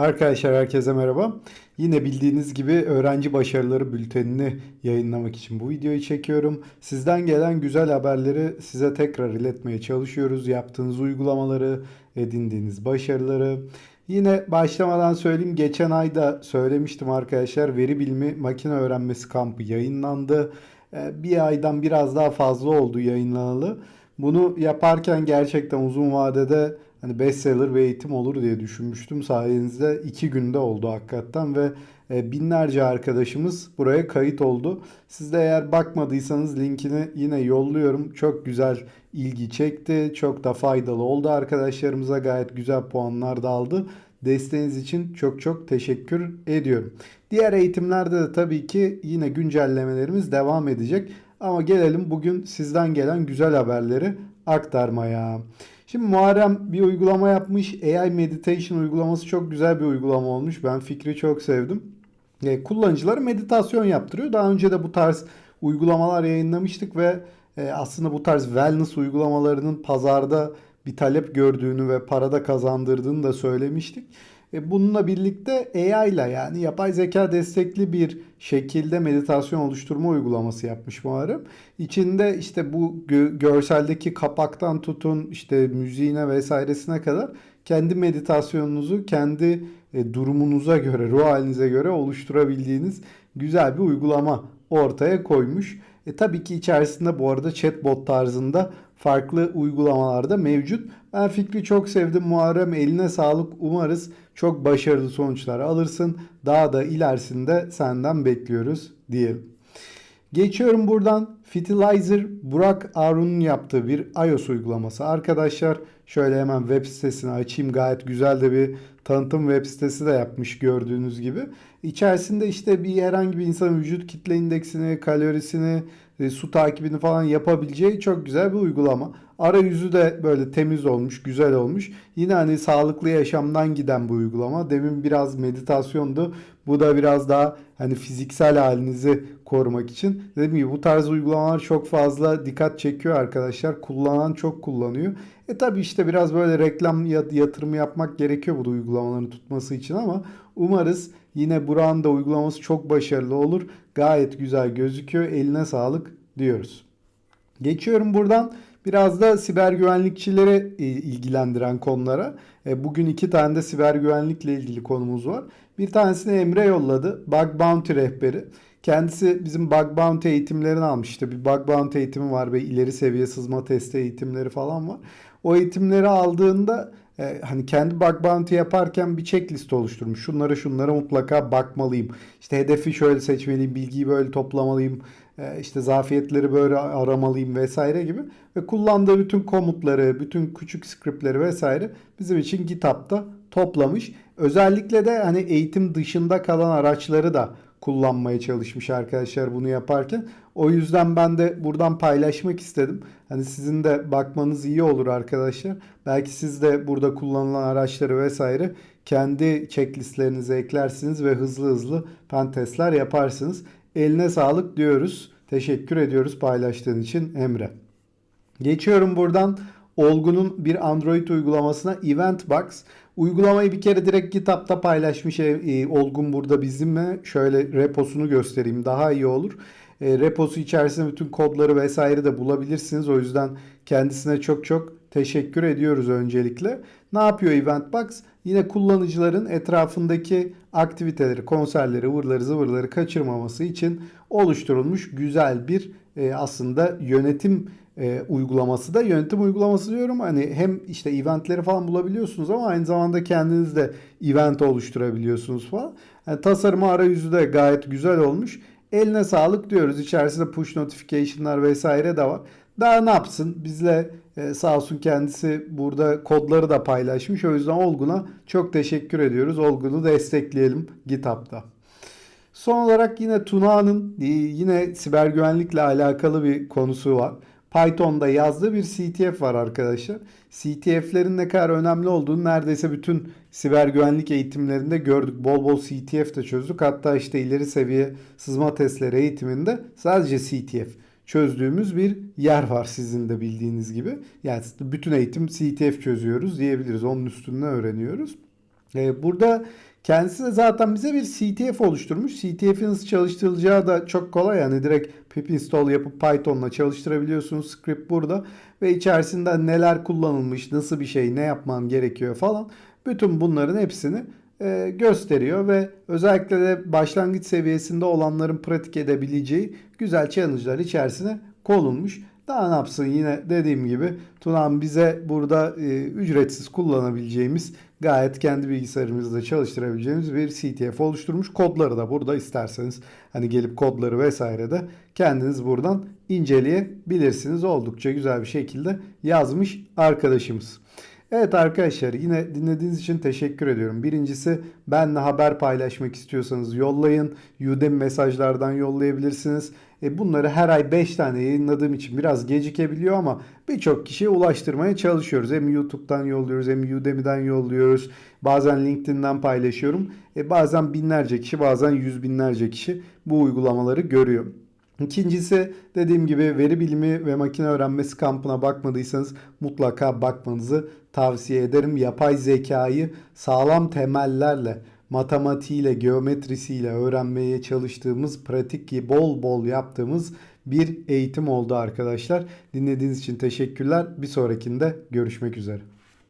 Arkadaşlar herkese merhaba. Yine bildiğiniz gibi öğrenci başarıları bültenini yayınlamak için bu videoyu çekiyorum. Sizden gelen güzel haberleri size tekrar iletmeye çalışıyoruz. Yaptığınız uygulamaları, edindiğiniz başarıları. Yine başlamadan söyleyeyim. Geçen ayda söylemiştim arkadaşlar. Veri bilimi makine öğrenmesi kampı yayınlandı. Ee, Bir aydan biraz daha fazla oldu yayınlanalı. Bunu yaparken gerçekten uzun vadede hani bestseller bir eğitim olur diye düşünmüştüm. Sayenizde iki günde oldu hakikaten ve e, binlerce arkadaşımız buraya kayıt oldu. Siz de eğer bakmadıysanız linkini yine yolluyorum. Çok güzel ilgi çekti. Çok da faydalı oldu arkadaşlarımıza. Gayet güzel puanlar da aldı. Desteğiniz için çok çok teşekkür ediyorum. Diğer eğitimlerde de tabii ki yine güncellemelerimiz devam edecek. Ama gelelim bugün sizden gelen güzel haberleri aktarmaya. Şimdi Muharrem bir uygulama yapmış. AI Meditation uygulaması çok güzel bir uygulama olmuş. Ben fikri çok sevdim. E, kullanıcılara meditasyon yaptırıyor. Daha önce de bu tarz uygulamalar yayınlamıştık ve e, aslında bu tarz wellness uygulamalarının pazarda bir talep gördüğünü ve parada kazandırdığını da söylemiştik. E, bununla birlikte AI ile yani yapay zeka destekli bir şekilde meditasyon oluşturma uygulaması yapmış Muharrem. İçinde işte bu gö- görseldeki kapaktan tutun işte müziğine vesairesine kadar kendi meditasyonunuzu kendi e, durumunuza göre, ruh halinize göre oluşturabildiğiniz güzel bir uygulama ortaya koymuş. E tabii ki içerisinde bu arada chatbot tarzında farklı uygulamalar da mevcut. Ben fikri çok sevdim Muharrem. Eline sağlık. Umarız çok başarılı sonuçlar alırsın. Daha da ilerisinde senden bekliyoruz diyelim. Geçiyorum buradan. Fitilizer Burak Arun'un yaptığı bir iOS uygulaması. Arkadaşlar şöyle hemen web sitesini açayım. Gayet güzel de bir tanıtım web sitesi de yapmış gördüğünüz gibi. İçerisinde işte bir herhangi bir insanın vücut kitle indeksini, kalorisini, e, su takibini falan yapabileceği çok güzel bir uygulama. Arayüzü de böyle temiz olmuş, güzel olmuş. Yine hani sağlıklı yaşamdan giden bu uygulama. Demin biraz meditasyondu. Bu da biraz daha hani fiziksel halinizi korumak için. Dediğim gibi bu tarz uygulamalar çok fazla dikkat çekiyor arkadaşlar. Kullanan çok kullanıyor. E tabi işte biraz böyle reklam yatırımı yapmak gerekiyor bu uygulamaların tutması için ama umarız yine Burak'ın da uygulaması çok başarılı olur. Gayet güzel gözüküyor. Eline sağlık diyoruz. Geçiyorum buradan biraz da siber güvenlikçileri e, ilgilendiren konulara. E, Bugün iki tane de siber güvenlikle ilgili konumuz var. Bir tanesini Emre yolladı. Bug Bounty rehberi. Kendisi bizim Bug Bounty eğitimlerini almış. İşte bir Bug Bounty eğitimi var ve ileri seviye sızma testi eğitimleri falan var. O eğitimleri aldığında e, hani kendi bug bounty yaparken bir checklist oluşturmuş. Şunlara şunlara mutlaka bakmalıyım. İşte hedefi şöyle seçmeliyim, bilgiyi böyle toplamalıyım. e, işte zafiyetleri böyle aramalıyım vesaire gibi. Ve kullandığı bütün komutları, bütün küçük scriptleri vesaire bizim için GitHub'da toplamış. Özellikle de hani eğitim dışında kalan araçları da kullanmaya çalışmış arkadaşlar bunu yaparken. O yüzden ben de buradan paylaşmak istedim. Hani sizin de bakmanız iyi olur arkadaşlar. Belki siz de burada kullanılan araçları vesaire kendi checklistlerinize eklersiniz ve hızlı hızlı pen testler yaparsınız. Eline sağlık diyoruz. Teşekkür ediyoruz paylaştığın için Emre. Geçiyorum buradan Olgun'un bir Android uygulamasına Eventbox. Uygulamayı bir kere direkt GitHub'ta paylaşmış e, Olgun burada bizimle. Şöyle reposunu göstereyim daha iyi olur. E, reposu içerisinde bütün kodları vesaire de bulabilirsiniz. O yüzden kendisine çok çok teşekkür ediyoruz öncelikle. Ne yapıyor Eventbox? Yine kullanıcıların etrafındaki aktiviteleri, konserleri, ıvırları zıvırları kaçırmaması için oluşturulmuş güzel bir e, aslında yönetim e, uygulaması da yönetim uygulaması diyorum. Hani hem işte eventleri falan bulabiliyorsunuz ama aynı zamanda kendiniz de event oluşturabiliyorsunuz falan. Yani tasarımı arayüzü de gayet güzel olmuş. Eline sağlık diyoruz. İçerisinde push notification'lar vesaire de var. Daha ne yapsın? Bizle e, sağ olsun kendisi burada kodları da paylaşmış. O yüzden Olgun'a çok teşekkür ediyoruz. Olgun'u destekleyelim GitHub'da. Son olarak yine Tuna'nın e, yine siber güvenlikle alakalı bir konusu var. Python'da yazdığı bir CTF var arkadaşlar. CTF'lerin ne kadar önemli olduğunu neredeyse bütün siber güvenlik eğitimlerinde gördük. Bol bol CTF de çözdük. Hatta işte ileri seviye sızma testleri eğitiminde sadece CTF çözdüğümüz bir yer var sizin de bildiğiniz gibi. Yani bütün eğitim CTF çözüyoruz diyebiliriz. Onun üstünden öğreniyoruz. Ee, burada kendisi de zaten bize bir CTF oluşturmuş. CTF'in çalıştırılacağı da çok kolay. Yani direkt pip install yapıp Python'la çalıştırabiliyorsunuz. Script burada. Ve içerisinde neler kullanılmış, nasıl bir şey, ne yapman gerekiyor falan. Bütün bunların hepsini e, gösteriyor ve özellikle de başlangıç seviyesinde olanların pratik edebileceği güzel challenge'lar içerisine konulmuş. Daha ne yapsın yine dediğim gibi Tunan bize burada e, ücretsiz kullanabileceğimiz gayet kendi bilgisayarımızda çalıştırabileceğimiz bir CTF oluşturmuş. Kodları da burada isterseniz hani gelip kodları vesaire de kendiniz buradan inceleyebilirsiniz. Oldukça güzel bir şekilde yazmış arkadaşımız. Evet arkadaşlar yine dinlediğiniz için teşekkür ediyorum. Birincisi benle haber paylaşmak istiyorsanız yollayın. Udemy mesajlardan yollayabilirsiniz. E bunları her ay 5 tane yayınladığım için biraz gecikebiliyor ama birçok kişiye ulaştırmaya çalışıyoruz. Hem YouTube'dan yolluyoruz hem Udemy'den yolluyoruz. Bazen LinkedIn'den paylaşıyorum. E bazen binlerce kişi bazen yüz binlerce kişi bu uygulamaları görüyor. İkincisi dediğim gibi veri bilimi ve makine öğrenmesi kampına bakmadıysanız mutlaka bakmanızı tavsiye ederim. Yapay zekayı sağlam temellerle, matematiğiyle, geometrisiyle öğrenmeye çalıştığımız, pratik bol bol yaptığımız bir eğitim oldu arkadaşlar. Dinlediğiniz için teşekkürler. Bir sonrakinde görüşmek üzere.